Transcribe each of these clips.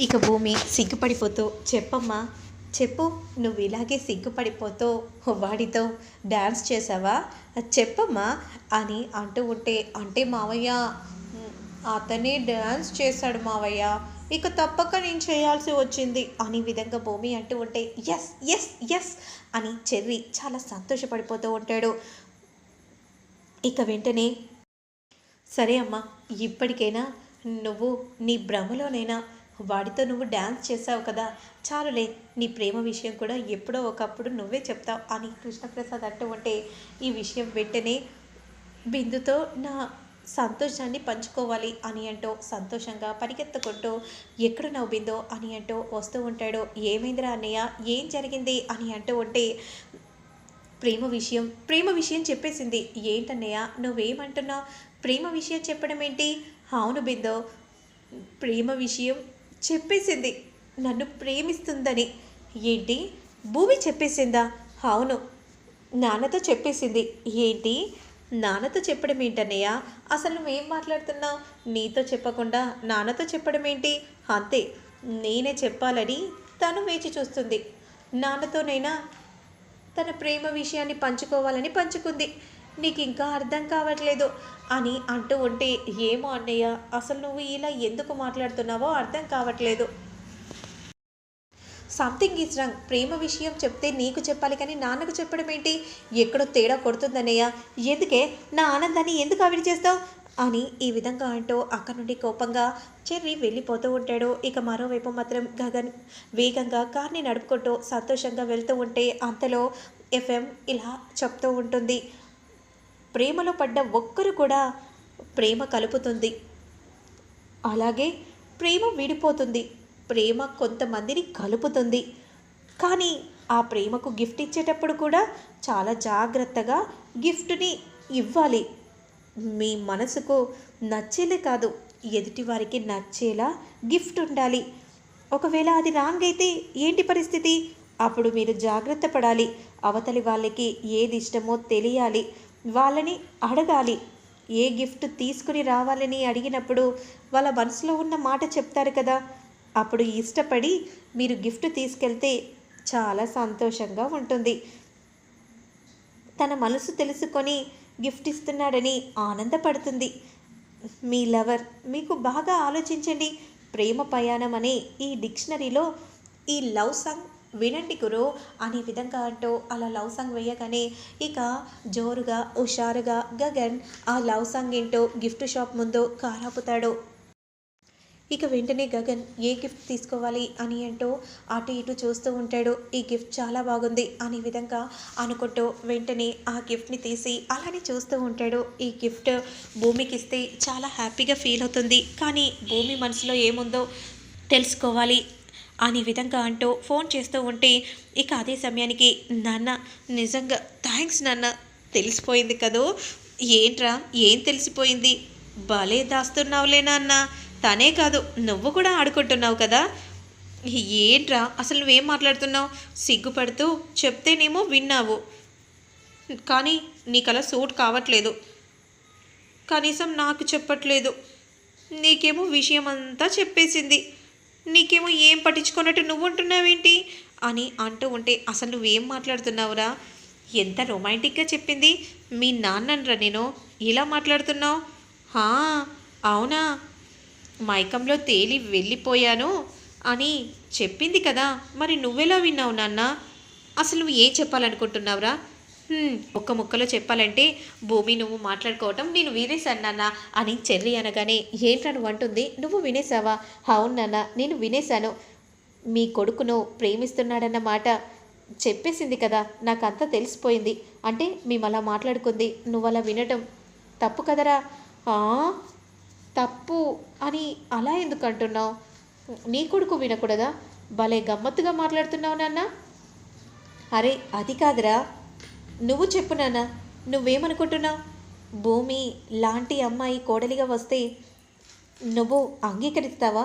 ఇక భూమి సిగ్గుపడిపోతూ చెప్పమ్మా చెప్పు నువ్వు ఇలాగే సిగ్గుపడిపోతూ వాడితో డ్యాన్స్ చేసావా? చెప్పమ్మా అని అంటూ ఉంటే అంటే మావయ్య అతనే డ్యాన్స్ చేశాడు మావయ్య ఇక తప్పక నేను చేయాల్సి వచ్చింది అని విధంగా భూమి అంటూ ఉంటే ఎస్ ఎస్ ఎస్ అని చెర్రి చాలా సంతోషపడిపోతూ ఉంటాడు. ఇక వెంటనే సరే అమ్మా ఇప్పటికైనా నువ్వు నీ భ్రమలోనైనా వాడితో నువ్వు డ్యాన్స్ చేసావు కదా చాలులే నీ ప్రేమ విషయం కూడా ఎప్పుడో ఒకప్పుడు నువ్వే చెప్తావు అని కృష్ణప్రసాద్ అంటూ ఉంటే ఈ విషయం వెంటనే బిందుతో నా సంతోషాన్ని పంచుకోవాలి అని అంటూ సంతోషంగా పరిగెత్తుకుంటూ ఎక్కడ బిందో? అని అంటూ వస్తూ ఉంటాడు. ఏమైందిరా అన్నయ్య? ఏం జరిగింది? అని అంటూ ఉంటే ప్రేమ విషయం ప్రేమ విషయం చెప్పేసింది. ఏంటన్నయ్య? నువ్వేమంటున్నావు? ప్రేమ విషయం చెప్పడం ఏంటి? అవును బిందో ప్రేమ విషయం చెప్పేసింది. నన్ను ప్రేమిస్తుందని. ఏంటి? భూమి చెప్పేసిందా? అవును. నాన్నతో చెప్పేసింది. ఏంటి? నాన్నతో చెప్పడం ఏంటన్నయ్య? అసలు నువ్వేం మాట్లాడుతున్నావు? నీతో చెప్పకుండా నాన్నతో చెప్పడం ఏంటి? అంతే. నేనే చెప్పాలని తను వేచి చూస్తుంది. నాన్నతోనైనా తన ప్రేమ విషయాన్ని పంచుకోవాలని పంచుకుంది. నీకు ఇంకా అర్థం కావట్లేదు అని అంటూ ఉంటే ఏమో అన్నయ్య అసలు నువ్వు ఇలా ఎందుకు మాట్లాడుతున్నావో అర్థం కావట్లేదు. సంథింగ్ ఈజ్ రాంగ్ ప్రేమ విషయం చెప్తే నీకు చెప్పాలి కానీ నాన్నకు చెప్పడం ఏంటి? ఎక్కడో తేడా కొడుతుందన్నయ్య ఎందుకే? నా ఆనందాన్ని ఎందుకు ఆవిడ చేస్తావు? అని ఈ విధంగా అంటూ అక్కడి నుండి కోపంగా చెర్రీ వెళ్ళిపోతూ ఉంటాడు. ఇక మరోవైపు మాత్రం గగన్ వేగంగా కార్ని నడుపుకుంటూ సంతోషంగా వెళ్తూ ఉంటే అంతలో ఎఫ్ఎం ఇలా చెప్తూ ఉంటుంది. ప్రేమలో పడ్డ ఒక్కరు కూడా ప్రేమ కలుపుతుంది. అలాగే ప్రేమ విడిపోతుంది. ప్రేమ కొంతమందిని కలుపుతుంది. కానీ ఆ ప్రేమకు గిఫ్ట్ ఇచ్చేటప్పుడు కూడా చాలా జాగ్రత్తగా గిఫ్ట్ని ఇవ్వాలి. మీ మనసుకు నచ్చేలే కాదు ఎదుటి వారికి నచ్చేలా గిఫ్ట్ ఉండాలి. ఒకవేళ అది రాంగ్ అయితే ఏంటి పరిస్థితి? అప్పుడు మీరు జాగ్రత్త పడాలి. అవతలి వాళ్ళకి ఏది ఇష్టమో తెలియాలి. వాళ్ళని అడగాలి. ఏ గిఫ్ట్ తీసుకుని రావాలని అడిగినప్పుడు వాళ్ళ మనసులో ఉన్న మాట చెప్తారు కదా. అప్పుడు ఇష్టపడి మీరు గిఫ్ట్ తీసుకెళ్తే చాలా సంతోషంగా ఉంటుంది. తన మనసు తెలుసుకొని గిఫ్ట్ ఇస్తున్నాడని ఆనందపడుతుంది. మీ లవర్ మీకు బాగా ఆలోచించండి. ప్రేమ ప్రయాణం అనే ఈ డిక్షనరీలో ఈ లవ్ సాంగ్ వినండి గురు. అనే విధంగా అంటూ అలా లవ్ సాంగ్ వేయగానే ఇక జోరుగా హుషారుగా గగన్ ఆ లవ్ సాంగ్ ఏంటో గిఫ్ట్ షాప్ ముందు కారాపుతాడు ఇక వెంటనే గగన్ ఏ గిఫ్ట్ తీసుకోవాలి అని అంటూ అటు ఇటు చూస్తూ ఉంటాడు. ఈ గిఫ్ట్ చాలా బాగుంది అనే విధంగా అనుకుంటూ వెంటనే ఆ గిఫ్ట్ని తీసి అలానే చూస్తూ ఉంటాడు. ఈ గిఫ్ట్ భూమికి ఇస్తే చాలా హ్యాపీగా ఫీల్ అవుతుంది. కానీ భూమి మనసులో ఏముందో తెలుసుకోవాలి. అనే విధంగా అంటూ ఫోన్ చేస్తూ ఉంటే ఇక అదే సమయానికి నాన్న నిజంగా థ్యాంక్స్ నాన్న తెలిసిపోయింది కదూ? ఏంట్రా ఏం తెలిసిపోయింది? భలే దాస్తున్నావులే నాన్న. తనే కాదు నువ్వు కూడా ఆడుకుంటున్నావు కదా? ఏంట్రా అసలు నువ్వేం మాట్లాడుతున్నావు? సిగ్గుపడుతూ చెప్తేనేమో విన్నావు. కానీ నీకలా సూట్ కావట్లేదు. కనీసం నాకు చెప్పట్లేదు. నీకేమో విషయం అంతా చెప్పేసింది. నీకేమో ఏం పట్టించుకున్నట్టు నువ్వు ఉంటున్నావేంటి అని అంటూ ఉంటే అసలు నువ్వేం మాట్లాడుతున్నావురా? ఎంత రొమాంటిక్గా చెప్పింది. మీ నాన్ననరా నేను? ఇలా మాట్లాడుతున్నావు? హా అవునా? మైకంలో తేలి వెళ్ళిపోయాను అని చెప్పింది కదా. మరి నువ్వెలా విన్నావు నాన్న? అసలు నువ్వు ఏం చెప్పాలనుకుంటున్నావురా? ఒక్క ముక్కలో చెప్పాలంటే భూమి నువ్వు మాట్లాడుకోవటం నేను వినేశాను నాన్న అని చెర్రి అనగానే ఏంట్రా నువ్వు అంటుంది నువ్వు వినేశావా? అవును నాన్న నేను వినేశాను. మీ కొడుకును ప్రేమిస్తున్నాడన్న మాట చెప్పేసింది కదా నాకంతా తెలిసిపోయింది. అంటే మేము అలా మాట్లాడుకుంది నువ్వు అలా వినటం తప్పు కదరా? తప్పు అని అలా ఎందుకు అంటున్నావు? నీ కొడుకు వినకూడదా? భలే గమ్మత్తుగా మాట్లాడుతున్నావు నాన్న. అరే అది కాదురా. నువ్వు చెప్పు నాన్న నువ్వేమనుకుంటున్నావు? భూమి లాంటి అమ్మాయి కోడలిగా వస్తే నువ్వు అంగీకరిస్తావా?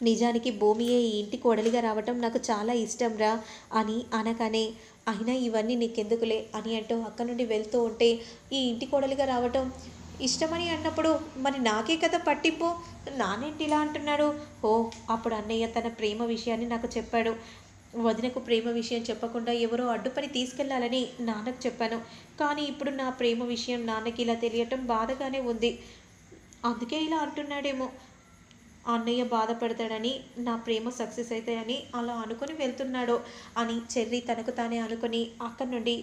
నిజానికి భూమియే ఈ ఇంటి కోడలిగా రావటం నాకు చాలా ఇష్టం రా అని అనగానే అయినా ఇవన్నీ నీకెందుకులే అని అంటూ అక్క నుండి వెళ్తూ ఉంటే ఈ ఇంటి కోడలిగా రావటం ఇష్టమని అన్నప్పుడు మరి నాకే కదా పట్టింపు? నానేంటి ఇలా అంటున్నాడు? ఓ అప్పుడు అన్నయ్య తన ప్రేమ విషయాన్ని నాకు చెప్పాడు. వదినకు ప్రేమ విషయం చెప్పకుండా ఎవరో అడ్డుపని తీసుకెళ్ళాలని నాన్నకు చెప్పాను. కానీ ఇప్పుడు నా ప్రేమ విషయం నాన్నకి ఇలా తెలియటం బాధగానే ఉంది. అందుకే ఇలా అంటున్నాడేమో. అన్నయ్య బాధపడతాడని నా ప్రేమ సక్సెస్ అవుతాయని అలా అనుకుని వెళ్తున్నాడు అని చెర్రి తనకు తానే అనుకుని అక్కడి నుండి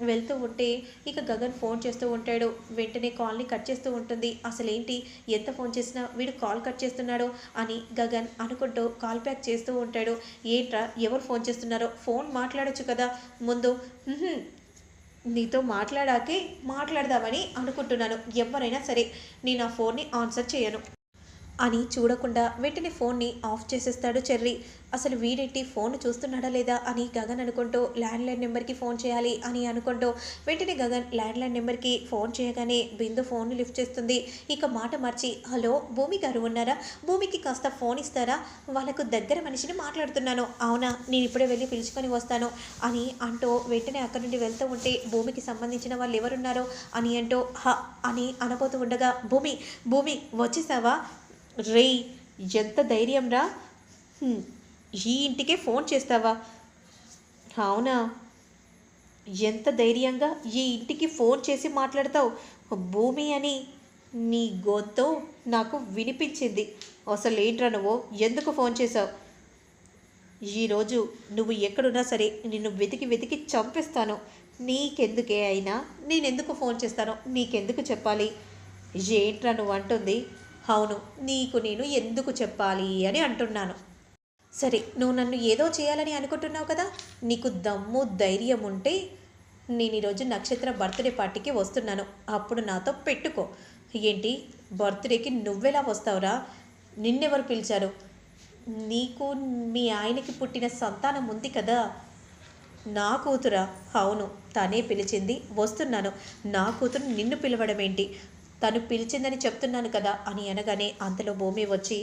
వెళ్తూ ఉంటే ఇక గగన్ ఫోన్ చేస్తూ ఉంటాడు. వెంటనే కాల్ని కట్ చేస్తూ ఉంటుంది. అసలేంటి? ఎంత ఫోన్ చేసినా వీడు కాల్ కట్ చేస్తున్నాడో అని గగన్ అనుకుంటూ కాల్ బ్యాక్ చేస్తూ ఉంటాడు. ఏంట్రా? ఎవరు ఫోన్ చేస్తున్నారో? ఫోన్ మాట్లాడొచ్చు కదా. ముందు నీతో మాట్లాడాకే మాట్లాడదామని అనుకుంటున్నాను. ఎవరైనా సరే నేను ఆ ఫోన్ని ఆన్సర్ చేయను. అని చూడకుండా వెంటనే ఫోన్ని ఆఫ్ చేసేస్తాడు చెర్రీ. అసలు వీడెట్టి ఫోన్ చూస్తున్నాడా లేదా అని గగన్ అనుకుంటూ ల్యాండ్లైన్ నెంబర్కి ఫోన్ చేయాలి అని అనుకుంటూ వెంటనే గగన్ ల్యాండ్లైన్ నెంబర్కి ఫోన్ చేయగానే బిందు ఫోన్ లిఫ్ట్ చేస్తుంది. ఇక మాట మార్చి హలో భూమి గారు ఉన్నారా? భూమికి కాస్త ఫోన్ ఇస్తారా? వాళ్ళకు దగ్గర మనిషిని మాట్లాడుతున్నాను. అవునా? నేను ఇప్పుడే వెళ్ళి పిలుచుకొని వస్తాను అని అంటూ వెంటనే అక్కడి నుండి వెళ్తూ ఉంటే భూమికి సంబంధించిన వాళ్ళు ఎవరున్నారో అని అంటూ హ అని అనబోతూ ఉండగా భూమి భూమి వచ్చేసావా? రేయ్ ఎంత ధైర్యం రా. ఈ ఇంటికే ఫోన్ చేస్తావా? అవునా. ఎంత ధైర్యంగా ఈ ఇంటికి ఫోన్ చేసి మాట్లాడతావు? భూమి అని నీ గోతో నాకు వినిపించింది. అసలు ఏంట్రా నువ్వు? ఎందుకు ఫోన్ చేసావు ఈరోజు నువ్వు ఎక్కడున్నా సరే నిన్ను వెతికి వెతికి చంపేస్తాను. నీకెందుకే అయినా? నేనెందుకు ఫోన్ చేస్తాను నీకెందుకు చెప్పాలి? ఏంట్రా నువ్వు అంటుంది? అవును నీకు నేను ఎందుకు చెప్పాలి అని అంటున్నాను. సరే నువ్వు నన్ను ఏదో చేయాలని అనుకుంటున్నావు కదా? నీకు దమ్ము ధైర్యం ఉంటే నేను ఈరోజు నక్షత్ర బర్త్డే పార్టీకి వస్తున్నాను. అప్పుడు నాతో పెట్టుకో. ఏంటి? బర్త్డేకి నువ్వెలా వస్తావురా? నిన్నెవరు పిలిచారు? నీకు మీ ఆయనకి పుట్టిన సంతానం ఉంది కదా? నా కూతురా? అవును తనే పిలిచింది. వస్తున్నాను. నా కూతురు నిన్ను పిలవడం ఏంటి తను పిలిచిందని చెప్తున్నాను కదా అని అనగానే అంతలో భూమి వచ్చి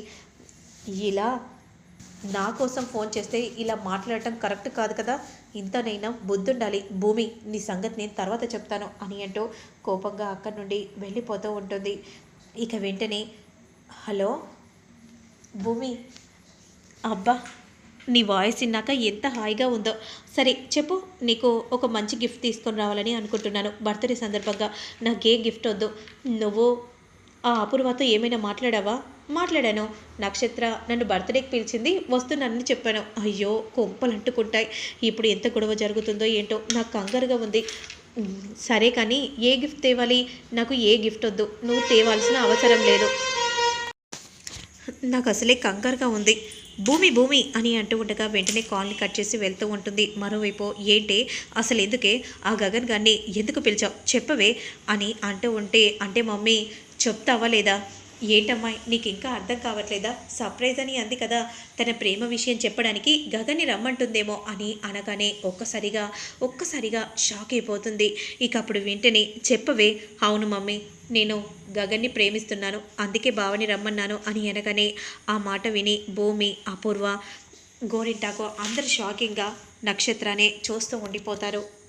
ఇలా నా కోసం ఫోన్ చేస్తే ఇలా మాట్లాడటం కరెక్ట్ కాదు కదా? ఇంతనైనా బుద్ధుండాలి. భూమి నీ సంగతి నేను తర్వాత చెప్తాను అని అంటూ కోపంగా అక్కడి నుండి వెళ్ళిపోతూ ఉంటుంది. ఇక వెంటనే హలో భూమి అబ్బా నీ వాయిస్ విన్నాక ఎంత హాయిగా ఉందో. సరే చెప్పు నీకు ఒక మంచి గిఫ్ట్ తీసుకొని రావాలని అనుకుంటున్నాను. బర్త్డే సందర్భంగా. నాకు ఏ గిఫ్ట్ వద్దు. నువ్వు ఆ అపూర్వతో ఏమైనా మాట్లాడావా? మాట్లాడాను. నక్షత్ర నన్ను బర్త్డేకి పిలిచింది వస్తున్నానని చెప్పాను. అయ్యో కొంపలు అంటుకుంటాయి. ఇప్పుడు ఎంత గొడవ జరుగుతుందో ఏంటో నాకు కంగారుగా ఉంది. సరే కానీ ఏ గిఫ్ట్ తేవాలి? నాకు ఏ గిఫ్ట్ వద్దు. నువ్వు తేవాల్సిన అవసరం లేదు. నాకు అసలే కంగారుగా ఉంది. భూమి భూమి అని అంటూ ఉండగా వెంటనే కాల్ని కట్ చేసి వెళ్తూ ఉంటుంది. మరోవైపు ఏంటి? అసలు ఎందుకే? ఆ గగన్ గారిని ఎందుకు పిలిచావు? చెప్పవే అని అంటూ ఉంటే అంటే మమ్మీ చెప్తావా లేదా? ఏంటమ్మాయి నీకు ఇంకా అర్థం కావట్లేదా? సర్ప్రైజ్ అని అంది కదా తన ప్రేమ విషయం చెప్పడానికి గగన్ని రమ్మంటుందేమో అని అనగానే ఒక్కసారిగా ఒక్కసారిగా షాక్ అయిపోతుంది. ఇక అప్పుడు వెంటనే చెప్పవే అవును మమ్మీ నేను గగన్ని ప్రేమిస్తున్నాను అందుకే బావని రమ్మన్నాను అని అనగానే ఆ మాట విని భూమి అపూర్వ గోరింటాకో అందరు షాకింగ్గా నక్షత్రానే చూస్తూ ఉండిపోతారు.